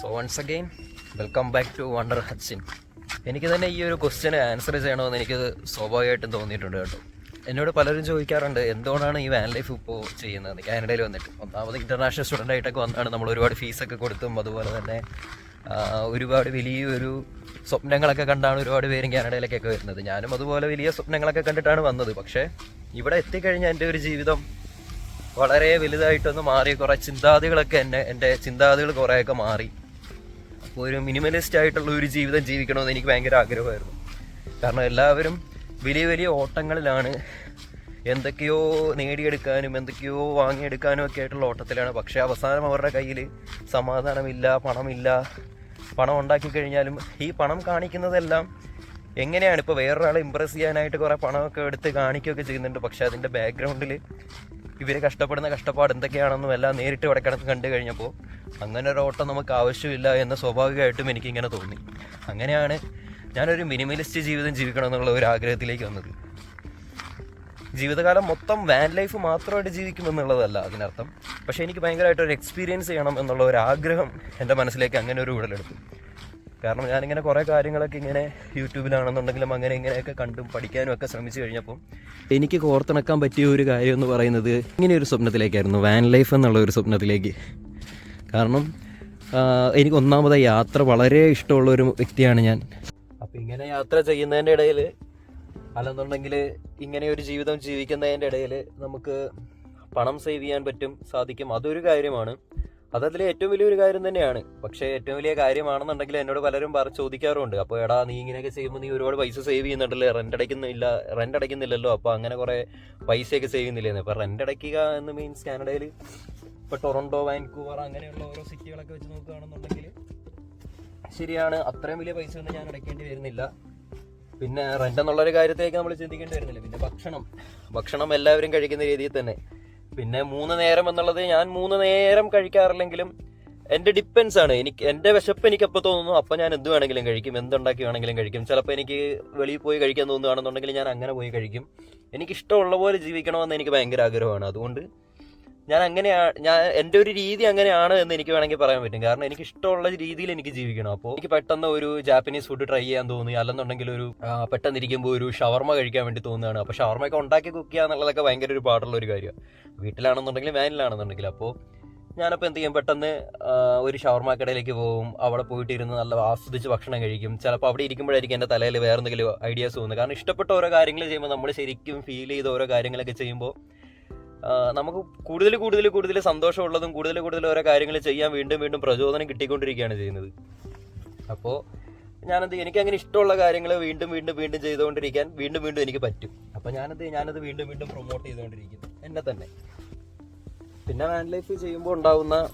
So once again welcome back to wonder ഹച്ചിൻ എനിക്ക് തന്നെ ഈ ഒരു ക്വസ്റ്റ്യന് ആൻസർ ചെയ്യണമെന്ന് എനിക്ക് സ്വാഭാവികമായിട്ടും തോന്നിയിട്ടുണ്ട് കേട്ടോ. എന്നോട് പലരും ചോദിക്കാറുണ്ട് എന്തുകൊണ്ടാണ് ഈ വാൻ ലൈഫ് ഇപ്പോൾ ചെയ്യുന്നത്? കാനഡയിൽ വന്നിട്ട് ഒന്നാമത് ഇന്റർനാഷണൽ സ്റ്റുഡന്റ് ആയിട്ടൊക്കെ വന്നാണ് നമ്മൾ ഒരുപാട് ഫീസൊക്കെ കൊടുത്തും അതുപോലെ തന്നെ ഒരുപാട് വലിയൊരു സ്വപ്നങ്ങളൊക്കെ കണ്ടാണ് ഒരുപാട് പേരും കാനഡയിലേക്കൊക്കെ വരുന്നത്. ഞാനും അതുപോലെ വലിയ സ്വപ്നങ്ങളൊക്കെ കണ്ടിട്ടാണ് വന്നത്. പക്ഷേ ഇവിടെ എത്തിക്കഴിഞ്ഞാൽ എന്റെ ഒരു ജീവിതം വളരെ വലുതായിട്ടൊന്ന് മാറി. കുറേ ചിന്താതികളൊക്കെ എന്നെ എന്റെ ചിന്താതികൾ കുറേയൊക്കെ മാറി. അപ്പോൾ ഒരു മിനിമലിസ്റ്റ് ആയിട്ടുള്ള ഒരു ജീവിതം ജീവിക്കണമെന്ന് എനിക്ക് ഭയങ്കര ആഗ്രഹമായിരുന്നു. കാരണം എല്ലാവരും വലിയ വലിയ ഓട്ടങ്ങളിലാണ് എന്തൊക്കെയോ നേടിയെടുക്കാനും എന്തൊക്കെയോ വാങ്ങിയെടുക്കാനും ഒക്കെ ആയിട്ടുള്ള ഓട്ടത്തിലാണ്. പക്ഷേ അവസാനം അവരുടെ കയ്യിൽ സമാധാനമില്ല പണമില്ല. പണം ഉണ്ടാക്കി കഴിഞ്ഞാലും ഈ പണം കാണിക്കുന്നതെല്ലാം എങ്ങനെയാണ്? ഇപ്പോൾ വേറൊരാളെ ഇമ്പ്രസ് ചെയ്യാനായിട്ട് കുറേ പണമൊക്കെ എടുത്ത് കാണിക്കുകയൊക്കെ ചെയ്യുന്നുണ്ട്. പക്ഷേ അതിന്റെ ബാക്ക്ഗ്രൗണ്ടിൽ ഇവർ കഷ്ടപ്പെടുന്ന കഷ്ടപ്പാട് എന്തൊക്കെയാണെന്നും എല്ലാം നേരിട്ട് കിടന്ന് കണ്ടു കഴിഞ്ഞപ്പോൾ അങ്ങനെ ഒരു ഓട്ടം നമുക്ക് ആവശ്യമില്ല എന്ന് സ്വാഭാവികമായിട്ടും എനിക്കിങ്ങനെ തോന്നി. അങ്ങനെയാണ് ഞാനൊരു മിനിമലിസ്റ്റ് ജീവിതം ജീവിക്കണം എന്നുള്ള ഒരു ആഗ്രഹത്തിലേക്ക് വന്നത്. ജീവിതകാലം മൊത്തം വാൻ ലൈഫ് മാത്രമായിട്ട് ജീവിക്കുമെന്നുള്ളതല്ല അതിനർത്ഥം. പക്ഷേ എനിക്ക് ഭയങ്കരമായിട്ട് ഒരു എക്സ്പീരിയൻസ് ചെയ്യണം എന്നുള്ള ഒരു ആഗ്രഹം എന്റെ മനസ്സിലേക്ക് അങ്ങനെ ഒരു ഉടലെടുത്തു. കാരണം ഞാനിങ്ങനെ കുറേ കാര്യങ്ങളൊക്കെ ഇങ്ങനെ യൂട്യൂബിലാണെന്നുണ്ടെങ്കിലും അങ്ങനെ ഇങ്ങനെയൊക്കെ കണ്ടും പഠിക്കാനും ഒക്കെ ശ്രമിച്ചു കഴിഞ്ഞപ്പോൾ എനിക്ക് കോർത്തിണക്കാൻ പറ്റിയ ഒരു കാര്യം എന്ന് പറയുന്നത് ഇങ്ങനെ ഒരു സ്വപ്നത്തിലേക്കായിരുന്നു വാൻ ലൈഫ് എന്നുള്ള ഒരു സ്വപ്നത്തിലേക്ക്. കാരണം എനിക്ക് ഒന്നാമത് യാത്ര വളരെ ഇഷ്ടമുള്ള ഒരു വ്യക്തിയാണ് ഞാൻ. അപ്പോൾ ഇങ്ങനെ യാത്ര ചെയ്യുന്നതിന്റെ ഇടയിൽ അല്ലെന്നുണ്ടെങ്കിൽ ഇങ്ങനെ ഒരു ജീവിതം ജീവിക്കുന്നതിന്റെ ഇടയിൽ നമുക്ക് പണം സേവ് ചെയ്യാൻ പറ്റും സാധിക്കും അതൊരു കാര്യമാണ്. അതതിലെ ഏറ്റവും വലിയൊരു കാര്യം തന്നെയാണ്. പക്ഷേ ഏറ്റവും വലിയ കാര്യമാണെന്നുണ്ടെങ്കിൽ എന്നോട് പലരും പറ ചോദിക്കാറുണ്ട്. അപ്പോൾ എടാ നീ ഇങ്ങനെയൊക്കെ ചെയ്യുമ്പോൾ നീ ഒരുപാട് പൈസ സേവ് ചെയ്യുന്നുണ്ടല്ലേ? റെന്റ് അടയ്ക്കുന്നില്ല റെന്റ് അടയ്ക്കുന്നില്ലല്ലോ? അപ്പോൾ അങ്ങനെ കുറേ പൈസയൊക്കെ സേവ് ചെയ്യുന്നില്ലേ അപ്പോൾ റെന്റ് അടയ്ക്കുക എന്ന് മീൻസ് കാനഡയിൽ ഇപ്പോൾ ടൊറന്റോ വാൻകൂവർ അങ്ങനെയുള്ള ഓരോ സിറ്റികളൊക്കെ വെച്ച് നോക്കുകയാണെന്നുണ്ടെങ്കിൽ ശരിയാണ്. അത്രയും വലിയ പൈസ ഒന്നും ഞാൻ അടയ്ക്കേണ്ടി വരുന്നില്ല. പിന്നെ റെന്റ് എന്നുള്ളൊരു കാര്യത്തിലേക്ക് നമ്മൾ ചിന്തിക്കേണ്ടി വരുന്നില്ല. പിന്നെ ഭക്ഷണം. ഭക്ഷണം എല്ലാവരും കഴിക്കുന്ന രീതിയിൽ തന്നെ. പിന്നെ മൂന്ന് നേരം എന്നുള്ളത് ഞാൻ മൂന്ന് നേരം കഴിക്കാറില്ലെങ്കിലും എന്റെ ഡിപ്പെൻസ് ആണ് എനിക്ക് എന്റെ വിശപ്പ് എനിക്ക് എപ്പോൾ തോന്നുന്നു അപ്പോൾ ഞാൻ എന്ത് വേണമെങ്കിലും കഴിക്കും എന്തുണ്ടാക്കി വേണമെങ്കിലും കഴിക്കും. ചിലപ്പോൾ എനിക്ക് വെളിയിൽ പോയി കഴിക്കാൻ തോന്നുകയാണെന്നുണ്ടെങ്കിൽ ഞാൻ അങ്ങനെ പോയി കഴിക്കും. എനിക്ക് ഇഷ്ടമുള്ള പോലെ ജീവിക്കണമെന്ന് എനിക്ക് ഭയങ്കര ആഗ്രഹമാണ്. അതുകൊണ്ട് ഞാൻ അങ്ങനെയാണ് ഞാൻ എന്റെ ഒരു രീതി അങ്ങനെയാണ് എന്ന് എനിക്ക് വേണമെങ്കിൽ പറയാൻ പറ്റും. കാരണം എനിക്ക് ഇഷ്ടമുള്ള രീതിയിൽ എനിക്ക് ജീവിക്കണം. അപ്പോൾ എനിക്ക് പെട്ടെന്ന് ഒരു ജാപ്പനീസ് ഫുഡ് ട്രൈ ചെയ്യാൻ തോന്നി. അല്ലെന്നുണ്ടെങ്കിൽ ഒരു പെട്ടെന്ന് ഇരിക്കുമ്പോൾ ഒരു ഷവർമ കഴിക്കാൻ വേണ്ടി തോന്നുകയാണ്. അപ്പോൾ ഷവർമയൊക്കെ ഉണ്ടാക്കി കുക്ക് ചെയ്യുക എന്നുള്ളതൊക്കെ ഭയങ്കര ഒരു പാടുള്ള ഒരു കാര്യമാണ് വീട്ടിലാണെന്നുണ്ടെങ്കിലും വാനിലാണെന്നുണ്ടെങ്കിലും അപ്പോൾ ഞാനപ്പോൾ എന്ത് ചെയ്യും? പെട്ടെന്ന് ഒരു ഷവർമ കടയിലേക്ക് പോകും. അവിടെ പോയിട്ട് ഇരുന്ന് നല്ല ആസ്വദിച്ച് ഭക്ഷണം കഴിക്കും. ചിലപ്പോൾ അവിടെ ഇരിക്കുമ്പോഴായിരിക്കും എന്റെ തലയിൽ വേറെ എന്തെങ്കിലും ഐഡിയാസ് തോന്നുന്നത്. കാരണം ഇഷ്ടപ്പെട്ട ഓരോ കാര്യങ്ങൾ ചെയ്യുമ്പോൾ നമ്മൾ ശരിക്കും ഫീൽ ചെയ്ത് ഓരോ കാര്യങ്ങളൊക്കെ ചെയ്യുമ്പോൾ നമുക്ക് കൂടുതൽ കൂടുതൽ കൂടുതൽ സന്തോഷമുള്ളതും കൂടുതൽ കൂടുതൽ ഓരോ കാര്യങ്ങൾ ചെയ്യാൻ വീണ്ടും വീണ്ടും പ്രചോദനം കിട്ടിക്കൊണ്ടിരിക്കുകയാണ് ചെയ്യുന്നത്. അപ്പോൾ ഞാനത് എനിക്ക് അങ്ങനെ ഇഷ്ടമുള്ള കാര്യങ്ങൾ വീണ്ടും വീണ്ടും വീണ്ടും ചെയ്തുകൊണ്ടിരിക്കാൻ വീണ്ടും വീണ്ടും എനിക്ക് പറ്റും. അപ്പോൾ ഞാനത് ഞാനത് വീണ്ടും വീണ്ടും പ്രൊമോട്ട് ചെയ്തുകൊണ്ടിരിക്കുന്നു. എന്നെ തന്നെ. പിന്നെ വാൻ ലൈഫ് ചെയ്യുമ്പോൾ ഉണ്ടാവുന്ന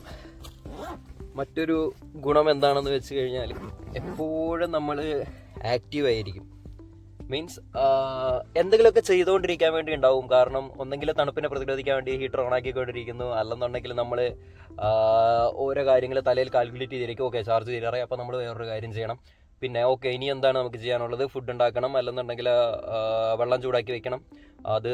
മറ്റൊരു ഗുണം എന്താണെന്ന് വെച്ച് കഴിഞ്ഞാൽ എപ്പോഴും നമ്മൾ ആക്റ്റീവ് ആയിരിക്കും. മീൻസ് എന്തെങ്കിലുമൊക്കെ ചെയ്തുകൊണ്ടിരിക്കാൻ വേണ്ടി ഉണ്ടാവും. കാരണം ഒന്നെങ്കിൽ തണുപ്പിനെ പ്രതിരോധിക്കാൻ വേണ്ടി ഹീറ്റർ ഓൺ ആക്കിക്കൊണ്ടിരിക്കുന്നു. അല്ലെന്നുണ്ടെങ്കിൽ നമ്മൾ ഓരോ കാര്യങ്ങൾ തലയിൽ കാൽക്കുലേറ്റ് ചെയ്തിരിക്കും. ഓക്കെ ചാർജ് തീരാറായി അപ്പോൾ നമ്മൾ വേറൊരു കാര്യം ചെയ്യണം. പിന്നെ ഓക്കെ ഇനി എന്താണ് നമുക്ക് ചെയ്യാനുള്ളത്? ഫുഡ് ഉണ്ടാക്കണം. അല്ലെന്നുണ്ടെങ്കിൽ വെള്ളം ചൂടാക്കി വെക്കണം. അത്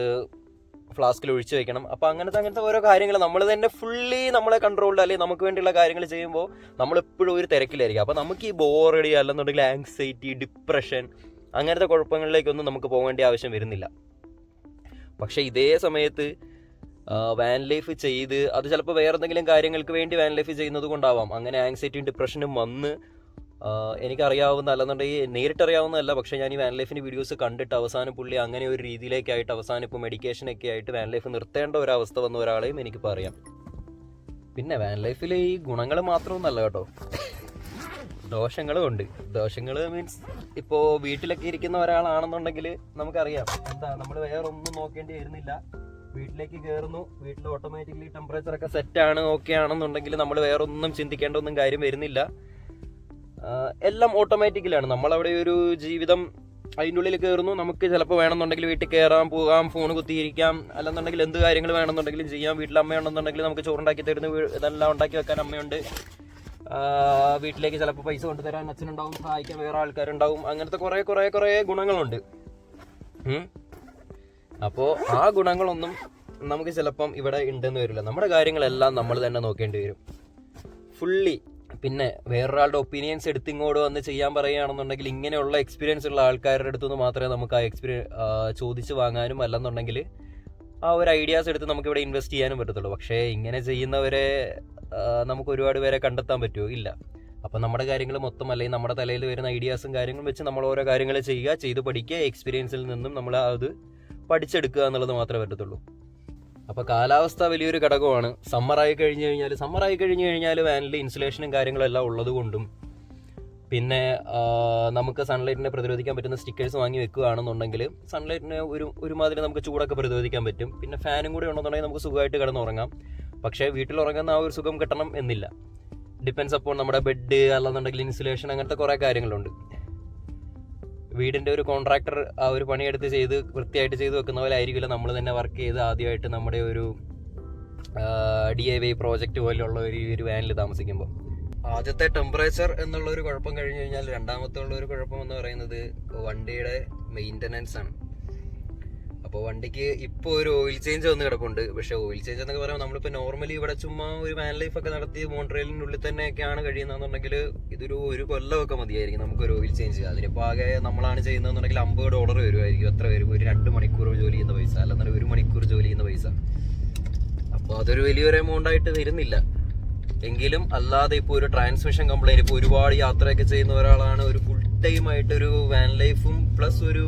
ഫ്ലാസ്കിൽ ഒഴിച്ച് വെക്കണം. അപ്പോൾ അങ്ങനത്തെ അങ്ങനത്തെ ഓരോ കാര്യങ്ങൾ നമ്മൾ തന്നെ ഫുള്ളി നമ്മളെ കൺട്രോൾഡ് അല്ലെങ്കിൽ നമുക്ക് വേണ്ടിയുള്ള കാര്യങ്ങൾ ചെയ്യുമ്പോൾ നമ്മളെപ്പോഴും ഒരു തിരക്കിലായിരിക്കും. അപ്പോൾ നമുക്ക് ഈ ബോറടി അല്ലെന്നുണ്ടെങ്കിൽ ആങ്സൈറ്റി ഡിപ്രഷൻ അങ്ങനത്തെ കുഴപ്പങ്ങളിലേക്കൊന്നും നമുക്ക് പോകേണ്ട ആവശ്യം വരുന്നില്ല. പക്ഷേ ഇതേ സമയത്ത് വാൻ ലൈഫ് ചെയ്ത് അത് ചിലപ്പോൾ വേറെ എന്തെങ്കിലും കാര്യങ്ങൾക്ക് വേണ്ടി വാൻ ലൈഫ് ചെയ്യുന്നത് കൊണ്ടാവാം. അങ്ങനെ ആങ്സൈറ്റിയും ഡിപ്രഷനും വന്ന് എനിക്കറിയാവുന്ന അല്ലെന്നുണ്ടെങ്കിൽ നേരിട്ടറിയാവുന്നതല്ല. പക്ഷേ ഞാൻ ഈ വാൻ ലൈഫിന്റെ വീഡിയോസ് കണ്ടിട്ട് അവസാനം പുള്ളി അങ്ങനെ ഒരു രീതിയിലേക്കായിട്ട് അവസാനം ഇപ്പോൾ മെഡിക്കേഷനൊക്കെ ആയിട്ട് വാൻ ലൈഫ് നിർത്തേണ്ട ഒരവസ്ഥ വന്ന ഒരാളെയും എനിക്കിപ്പോൾ അറിയാം പിന്നെ വാൻ ലൈഫിലെ ഈ ഗുണങ്ങൾ മാത്രമൊന്നല്ല കേട്ടോ. ദോഷങ്ങളും ഉണ്ട്. ദോഷങ്ങൾ മീൻസ് ഇപ്പോൾ വീട്ടിലൊക്കെ ഇരിക്കുന്ന ഒരാളാണെന്നുണ്ടെങ്കിൽ നമുക്കറിയാം. എന്താ നമ്മൾ വേറെ ഒന്നും നോക്കേണ്ടി വരുന്നില്ല. വീട്ടിലേക്ക് കയറുന്നു വീട്ടിൽ ഓട്ടോമാറ്റിക്കലി ടെമ്പറേച്ചർ ഒക്കെ സെറ്റ് ആണ് ഓക്കെ ആണെന്നുണ്ടെങ്കിൽ നമ്മൾ വേറെ ഒന്നും ചിന്തിക്കേണ്ട ഒന്നും കാര്യം വരുന്നില്ല. എല്ലാം ഓട്ടോമാറ്റിക്കലാണ് നമ്മളവിടെ ഒരു ജീവിതം അതിന്റെ ഉള്ളിൽ കയറുന്നു നമുക്ക് ചിലപ്പോൾ വേണമെന്നുണ്ടെങ്കിൽ വീട്ടിൽ കയറാം പോകാം ഫോൺ കുത്തിയിരിക്കാം. അല്ലെന്നുണ്ടെങ്കിൽ എന്ത് കാര്യങ്ങൾ വേണമെന്നുണ്ടെങ്കിലും ചെയ്യാം. വീട്ടിൽ അമ്മയുണ്ടെന്നുണ്ടെങ്കിൽ നമുക്ക് ചോറുണ്ടാക്കി തരുന്നു ഇതെല്ലാം ഉണ്ടാക്കി വെക്കാൻ അമ്മയുണ്ട്. വീട്ടിലേക്ക് ചിലപ്പോൾ പൈസ കൊണ്ടുതരാൻ അച്ഛനുണ്ടാവും സഹായിക്കാൻ വേറെ ആൾക്കാരുണ്ടാവും അങ്ങനത്തെ കുറേ കുറേ കുറേ ഗുണങ്ങളുണ്ട്. അപ്പോൾ ആ ഗുണങ്ങളൊന്നും നമുക്ക് ചിലപ്പം ഇവിടെ ഉണ്ടെന്ന് വരില്ല. നമ്മുടെ കാര്യങ്ങളെല്ലാം നമ്മൾ തന്നെ നോക്കേണ്ടി വരും. ഫുള്ളി പിന്നെ വേറൊരാളുടെ ഒപ്പീനിയൻസ് എടുത്ത് ഇങ്ങോട്ട് വന്ന് ചെയ്യാൻ പറയുകയാണെന്നുണ്ടെങ്കിൽ ഇങ്ങനെയുള്ള എക്സ്പീരിയൻസ് ഉള്ള ആൾക്കാരുടെ അടുത്തു നിന്ന് മാത്രമേ നമുക്ക് ആ എക്സ്പീരിയൻ ചോദിച്ച് വാങ്ങാനും അല്ലെന്നുണ്ടെങ്കിൽ ആ ഒരു ഐഡിയാസ് എടുത്ത് നമുക്ക് ഇവിടെ ഇൻവെസ്റ്റ് ചെയ്യാനും പറ്റത്തുള്ളൂ. പക്ഷേ ഇങ്ങനെ ചെയ്യുന്നവരെ നമുക്ക് ഒരുപാട് പേരെ കണ്ടെത്താൻ പറ്റുമോ? ഇല്ല. അപ്പം നമ്മുടെ കാര്യങ്ങൾ മൊത്തം അല്ലെങ്കിൽ നമ്മുടെ തലയിൽ വരുന്ന ഐഡിയാസും കാര്യങ്ങളും വെച്ച് നമ്മൾ ഓരോ കാര്യങ്ങൾ ചെയ്യുക ചെയ്ത് പഠിക്കുക എക്സ്പീരിയൻസിൽ നിന്നും നമ്മൾ അത് പഠിച്ചെടുക്കുക എന്നുള്ളത് മാത്രമേ പറ്റത്തുള്ളൂ. അപ്പോൾ കാലാവസ്ഥ വലിയൊരു ഘടകമാണ്. സമ്മറായി കഴിഞ്ഞ് കഴിഞ്ഞാൽ സമ്മറായി കഴിഞ്ഞ് കഴിഞ്ഞാൽ വാനിൽ ഇൻസുലേഷനും കാര്യങ്ങളെല്ലാം ഉള്ളതുകൊണ്ടും ഉള്ളത് പിന്നെ നമുക്ക് സൺലൈറ്റിനെ പ്രതിരോധിക്കാൻ പറ്റുന്ന സ്റ്റിക്കേഴ്സ് വാങ്ങി വെക്കുകയാണെന്നുണ്ടെങ്കിൽ സൺലൈറ്റിനെ ഒരു ഒരുമാതിരി നമുക്ക് ചൂടൊക്കെ പ്രതിരോധിക്കാൻ പറ്റും. പിന്നെ ഫാനും കൂടി ഉണ്ടെന്നുണ്ടെങ്കിൽ നമുക്ക് സുഖമായിട്ട് കിടന്നുറങ്ങാം. പക്ഷേ വീട്ടിൽ ഉറങ്ങുന്ന ആ ഒരു സുഖം കിട്ടണം എന്നില്ല. ഡിപ്പെൻസ് അപ്പോൾ നമ്മുടെ ബെഡ് അല്ലാന്നുണ്ടെങ്കിൽ ഇൻസുലേഷൻ അങ്ങനത്തെ കുറേ കാര്യങ്ങളുണ്ട്. വീടിന്റെ ഒരു കോൺട്രാക്ടർ ആ ഒരു പണിയെടുത്ത് ചെയ്ത് വൃത്തിയായിട്ട് ചെയ്ത് വെക്കുന്ന പോലെ ആയിരിക്കില്ല നമ്മൾ തന്നെ വർക്ക് ചെയ്ത് ആദ്യമായിട്ട് നമ്മുടെ ഒരു ഡി ഐ വൈ പ്രോജക്റ്റ് പോലെയുള്ള ഒരു ഒരു വാനിൽ താമസിക്കുമ്പോൾ ആദ്യത്തെ ടെമ്പറേച്ചർ എന്നുള്ള ഒരു കുഴപ്പം കഴിഞ്ഞ് കഴിഞ്ഞാൽ രണ്ടാമത്തെ ഉള്ള ഒരു കുഴപ്പം എന്ന് പറയുന്നത് വണ്ടിയുടെ മെയിന്റനൻസ് ആണ്. അപ്പോൾ വണ്ടിക്ക് ഇപ്പോൾ ഒരു ഓയിൽ ചേഞ്ച് വന്ന് കിടപ്പുണ്ട്. പക്ഷേ ഓയിൽ ചേഞ്ച് എന്നൊക്കെ പറയുമ്പോൾ നമ്മളിപ്പോൾ നോർമലി ഇവിടെ ചുമ്മാ ഒരു വാൻ ലൈഫ് ഒക്കെ നടത്തി മോൺട്രയിലിനുള്ളിൽ തന്നെയൊക്കെയാണ് കഴിയുന്നതെന്നുണ്ടെങ്കിൽ ഇതൊരു ഒരു കൊല്ലമൊക്കെ മതിയായിരിക്കും നമുക്കൊരു ഓയിൽ ചേഞ്ച് അതിനിപ്പോൾ ആകെ നമ്മളാണ് ചെയ്യുന്നതെന്നുണ്ടെങ്കിൽ അമ്പത് ഡോളർ വരുമായിരിക്കും എത്ര വരും? ഒരു രണ്ട് മണിക്കൂർ ജോലി ചെയ്യുന്ന പൈസ. അല്ലെന്നുണ്ടെങ്കിൽ ഒരു മണിക്കൂർ ജോലി ചെയ്യുന്ന പൈസ. അപ്പോൾ അതൊരു വലിയൊരു എമൗണ്ട് ആയിട്ട് വരുന്നില്ല. എങ്കിലും അല്ലാതെ ഇപ്പോൾ ഒരു ട്രാൻസ്മിഷൻ കംപ്ലൈന്റ് ഇപ്പോൾ ഒരുപാട് യാത്രയൊക്കെ ചെയ്യുന്ന ഒരാളാണ്. ഒരു ഫുൾ ടൈം ആയിട്ട് ഒരു വാൻ ലൈഫും പ്ലസ് ഒരു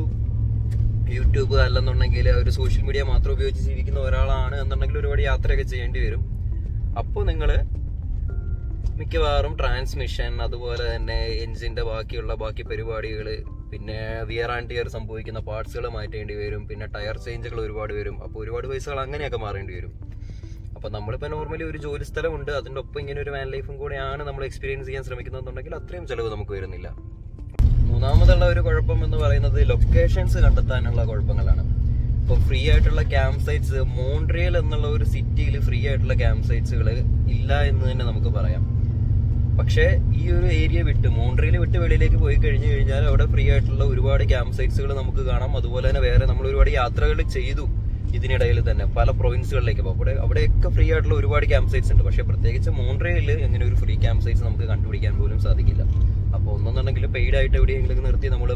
യൂട്യൂബ് അല്ലെന്നുണ്ടെങ്കിൽ ഒരു സോഷ്യൽ മീഡിയ മാത്രം ഉപയോഗിച്ച് ജീവിക്കുന്ന ഒരാളാണ് എന്നുണ്ടെങ്കിൽ ഒരുപാട് യാത്രയൊക്കെ ചെയ്യേണ്ടി വരും. അപ്പോൾ നിങ്ങൾ മിക്കവാറും ട്രാൻസ്മിഷൻ അതുപോലെ തന്നെ എൻജിന്റെ ബാക്കിയുള്ള ബാക്കി പരിപാടികൾ പിന്നെ വിയർ ആൻഡ് ടിയർ സംഭവിക്കുന്ന പാർട്സുകൾ മാറ്റേണ്ടി വരും പിന്നെ ടയർ ചേഞ്ചുകൾ ഒരുപാട് വരും അപ്പോൾ ഒരുപാട് പൈസകൾ അങ്ങനെയൊക്കെ മാറേണ്ടി വരും. അപ്പോൾ നമ്മളിപ്പോൾ നോർമലി ഒരു ജോലി സ്ഥലമുണ്ട് അതിന്റെ ഒപ്പം ഇങ്ങനെ ഒരു വാൻ ലൈഫും കൂടെയാണ് നമ്മൾ എക്സ്പീരിയൻസ് ചെയ്യാൻ ശ്രമിക്കുന്നതെന്നുണ്ടെങ്കിൽ അത്രയും ചിലവ് നമുക്ക് വരുന്നില്ല. മൂന്നാമതുള്ള ഒരു കുഴപ്പം എന്ന് പറയുന്നത് ലൊക്കേഷൻസ് കണ്ടെത്താനുള്ള കുഴപ്പങ്ങളാണ്. ഇപ്പോൾ ഫ്രീ ആയിട്ടുള്ള ക്യാമ്പ് സൈറ്റ്സ് മോൺട്രിയൽ എന്നുള്ള ഒരു സിറ്റിയിൽ ഫ്രീ ആയിട്ടുള്ള ക്യാമ്പ് സൈറ്റ്സുകൾ ഇല്ല എന്ന് തന്നെ നമുക്ക് പറയാം. പക്ഷേ ഈ ഒരു ഏരിയ വിട്ട് മോൺട്രിയൽ വിട്ട് വെളിയിലേക്ക് പോയി കഴിഞ്ഞു കഴിഞ്ഞാൽ അവിടെ ഫ്രീ ആയിട്ടുള്ള ഒരുപാട് ക്യാമ്പ് സൈറ്റ്സുകൾ നമുക്ക് കാണാം. അതുപോലെ തന്നെ വേറെ നമ്മൾ ഒരുപാട് യാത്രകൾ ചെയ്തു ഇതിനിടയിൽ തന്നെ. പല പ്രൊവിൻസുകളിലേക്ക് അപ്പോൾ അവിടെ അവിടെയൊക്കെ ഫ്രീ ആയിട്ടുള്ള ഒരുപാട് ക്യാമ്പ് സൈറ്റ്സ് ഉണ്ട്. പക്ഷേ പ്രത്യേകിച്ച് മോൺട്രിയലിൽ ഇങ്ങനെ ഒരു ഫ്രീ ക്യാമ്പ് സൈറ്റ്സ് നമുക്ക് കണ്ടുപിടിക്കാൻ പോലും സാധിക്കില്ല. അപ്പോൾ ഒന്നെന്നുണ്ടെങ്കിൽ പെയ്ഡ് ആയിട്ട് എവിടെയെങ്കിലും നിർത്തി നമ്മൾ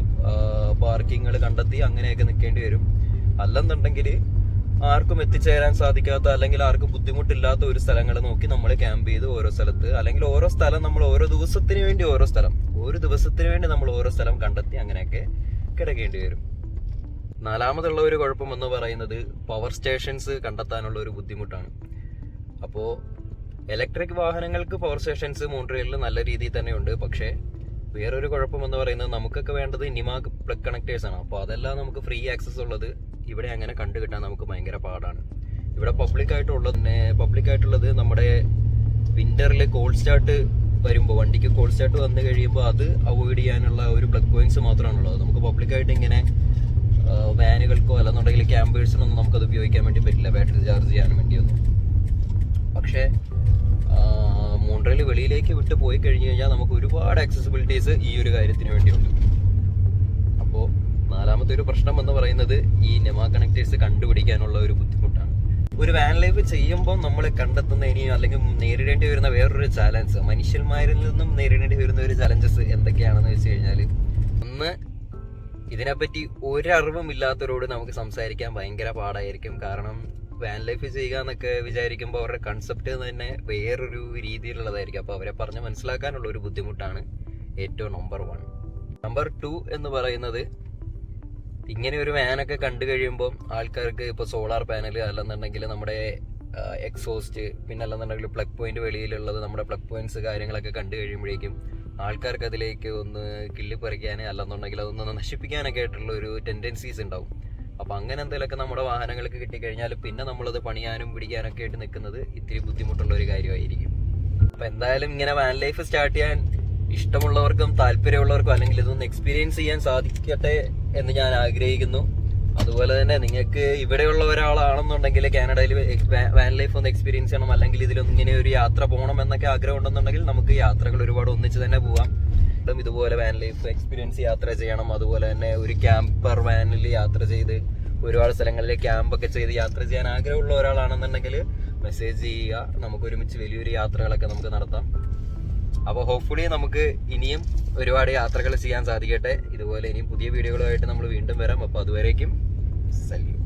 പാർക്കിങ്ങൾ കണ്ടെത്തി അങ്ങനെയൊക്കെ നിൽക്കേണ്ടി വരും. അല്ലെന്നുണ്ടെങ്കിൽ ആർക്കും എത്തിച്ചേരാൻ സാധിക്കാത്ത അല്ലെങ്കിൽ ആർക്കും ബുദ്ധിമുട്ടില്ലാത്ത ഒരു സ്ഥലങ്ങൾ നോക്കി നമ്മൾ ക്യാമ്പ് ചെയ്ത് ഓരോ സ്ഥലത്ത് അല്ലെങ്കിൽ ഓരോ സ്ഥലം നമ്മൾ ഓരോ ദിവസത്തിന് വേണ്ടി ഓരോ സ്ഥലം ഒരു ദിവസത്തിന് വേണ്ടി നമ്മൾ ഓരോ സ്ഥലം കണ്ടെത്തി അങ്ങനെയൊക്കെ കിടക്കേണ്ടി വരും. നാലാമതുള്ള ഒരു കുഴപ്പം എന്ന് പറയുന്നത് പവർ സ്റ്റേഷൻസ് കണ്ടെത്താനുള്ള ഒരു ബുദ്ധിമുട്ടാണ്. അപ്പോൾ ഇലക്ട്രിക് വാഹനങ്ങൾക്ക് പവർ സ്റ്റേഷൻസ് മോൺട്രിയലിൽ നല്ല രീതിയിൽ തന്നെയുണ്ട്. പക്ഷേ വേറൊരു കുഴപ്പം എന്ന് പറയുന്നത് നമുക്കൊക്കെ വേണ്ടത് നിമാഗ് പ്ലഗ് കണക്ടേഴ്സ് ആണ്. അപ്പോൾ അതെല്ലാം നമുക്ക് ഫ്രീ ആക്സസ് ഉള്ളത് ഇവിടെ അങ്ങനെ കണ്ടു കിട്ടാൻ നമുക്ക് ഭയങ്കര പാടാണ്. ഇവിടെ പബ്ലിക് ആയിട്ടുള്ളത് പബ്ലിക് ആയിട്ടുള്ളത് നമ്മുടെ വിന്ററിൽ കോൾ സ്റ്റാർട്ട് വരുമ്പോൾ വണ്ടിക്ക് കോൾ സ്റ്റാർട്ട് വന്നു കഴിയുമ്പോൾ അത് അവോയ്ഡ് ചെയ്യാനുള്ള ഒരു പ്ലഗ് പോയിന്റ്സ് മാത്രമാണുള്ളത്. നമുക്ക് പബ്ലിക്കായിട്ട് ഇങ്ങനെ വാനുകൾക്കോ അല്ലെന്നുണ്ടെങ്കിൽ ക്യാമ്പേഴ്സിനൊന്നും നമുക്കത് ഉപയോഗിക്കാൻ വേണ്ടി പറ്റില്ല. ബാറ്ററി ചാർജ് ചെയ്യാൻ വേണ്ടിയൊന്നും. പക്ഷേ മോൺട്രയിൽ വെളിയിലേക്ക് വിട്ട് പോയി കഴിഞ്ഞു കഴിഞ്ഞാൽ നമുക്ക് ഒരുപാട് അക്സസിബിലിറ്റീസ് ഈ ഒരു കാര്യത്തിന് വേണ്ടിയുണ്ട്. അപ്പോൾ നാലാമത്തെ ഒരു പ്രശ്നം എന്ന് പറയുന്നത് ഈ നെമ കണക്ടേഴ്സ് കണ്ടുപിടിക്കാനുള്ള ഒരു ബുദ്ധിമുട്ടാണ്. ഒരു വാൻ ലൈഫ് ചെയ്യുമ്പോൾ നമ്മൾ കണ്ടെത്തുന്ന ഇനി അല്ലെങ്കിൽ നേരിടേണ്ടി വരുന്ന വേറൊരു ചാലഞ്ച് മനുഷ്യന്മാരിൽ നിന്നും നേരിടേണ്ടി വരുന്ന ഒരു ചാലഞ്ചസ് എന്തൊക്കെയാണെന്ന് വെച്ച് കഴിഞ്ഞാൽ ഒന്ന് ഇതിനെപ്പറ്റി ഒരറിവും ഇല്ലാത്തവരോട് നമുക്ക് സംസാരിക്കാൻ ഭയങ്കര പാടായിരിക്കും. കാരണം വാൻ ലൈഫ് ചെയ്യുക എന്നൊക്കെ വിചാരിക്കുമ്പോൾ അവരുടെ കൺസെപ്റ്റ് തന്നെ വേറൊരു രീതിയിലുള്ളതായിരിക്കും. അപ്പോൾ അവരെ പറഞ്ഞ് മനസ്സിലാക്കാനുള്ള ഒരു ബുദ്ധിമുട്ടാണ് ഏറ്റവും നമ്പർ വൺ നമ്പർ ടു എന്ന് പറയുന്നത് ഇങ്ങനെ ഒരു വാനൊക്കെ കണ്ടു കഴിയുമ്പോൾ ആൾക്കാർക്ക് ഇപ്പോൾ സോളാർ പാനൽ അല്ലെന്നുണ്ടെങ്കിൽ നമ്മുടെ എക്സോസ്റ്റ് പിന്നെ അല്ലെന്നുണ്ടെങ്കിൽ പ്ലഗ് പോയിന്റ് വെളിയിലുള്ളത് നമ്മുടെ പ്ലഗ് പോയിന്റ്സ് കാര്യങ്ങളൊക്കെ കണ്ടു കഴിയുമ്പോഴേക്കും ആൾക്കാർക്ക് അതിലേക്ക് ഒന്ന് കിള്ളിപ്പറിക്കാൻ അല്ലെന്നുണ്ടെങ്കിൽ അതൊന്ന് നശിപ്പിക്കാനൊക്കെ ആയിട്ടുള്ള ഒരു ടെൻഡൻസീസ് ഉണ്ടാവും. അപ്പോൾ അങ്ങനെ എന്തെങ്കിലുമൊക്കെ നമ്മുടെ വാഹനങ്ങൾക്ക് കിട്ടിക്കഴിഞ്ഞാൽ പിന്നെ നമ്മളത് പണിയാനും പിടിക്കാനൊക്കെ ആയിട്ട് നിൽക്കുന്നത് ഇത്തിരി ബുദ്ധിമുട്ടുള്ള ഒരു കാര്യമായിരിക്കും. അപ്പോൾ എന്തായാലും ഇങ്ങനെ വാൻ ലൈഫ് സ്റ്റാർട്ട് ചെയ്യാൻ ഇഷ്ടമുള്ളവർക്കും താല്പര്യമുള്ളവർക്കും അല്ലെങ്കിൽ ഇതൊന്ന് എക്സ്പീരിയൻസ് ചെയ്യാൻ സാധിക്കട്ടെ എന്ന് ഞാൻ ആഗ്രഹിക്കുന്നു. അതുപോലെ തന്നെ നിങ്ങൾക്ക് ഇവിടെയുള്ള ഒരാളാണെന്നുണ്ടെങ്കിൽ കാനഡയിൽ വാൻ ലൈഫ് ഒന്ന് എക്സ്പീരിയൻസ് ചെയ്യണം. അല്ലെങ്കിൽ ഇതിലൊന്നും ഇങ്ങനെ ഒരു യാത്ര പോകണം എന്നൊക്കെ ആഗ്രഹം ഉണ്ടെന്നുണ്ടെങ്കിൽ നമുക്ക് യാത്രകൾ ഒരുപാട് ഒന്നിച്ച് തന്നെ പോവാം. ഇതും ഇതുപോലെ വാൻ ലൈഫ് എക്സ്പീരിയൻസ് യാത്ര ചെയ്യണം. അതുപോലെ തന്നെ ഒരു ക്യാമ്പർ വാനിൽ യാത്ര ചെയ്ത് ഒരുപാട് സ്ഥലങ്ങളിൽ ക്യാമ്പൊക്കെ ചെയ്ത് യാത്ര ചെയ്യാൻ ആഗ്രഹമുള്ള ഒരാളാണെന്നുണ്ടെങ്കിൽ മെസ്സേജ് ചെയ്യുക. നമുക്ക് ഒരുമിച്ച് വലിയൊരു യാത്രകളൊക്കെ നമുക്ക് നടത്താം. അപ്പോൾ ഹോപ്പ്ഫുള്ളി നമുക്ക് ഇനിയും ഒരുപാട് യാത്രകൾ ചെയ്യാൻ സാധിക്കട്ടെ. ഇതുപോലെ ഇനിയും പുതിയ വീഡിയോകളുമായിട്ട് നമ്മൾ വീണ്ടും വരാം. അപ്പോൾ അതുവരേക്കും സല്യൂ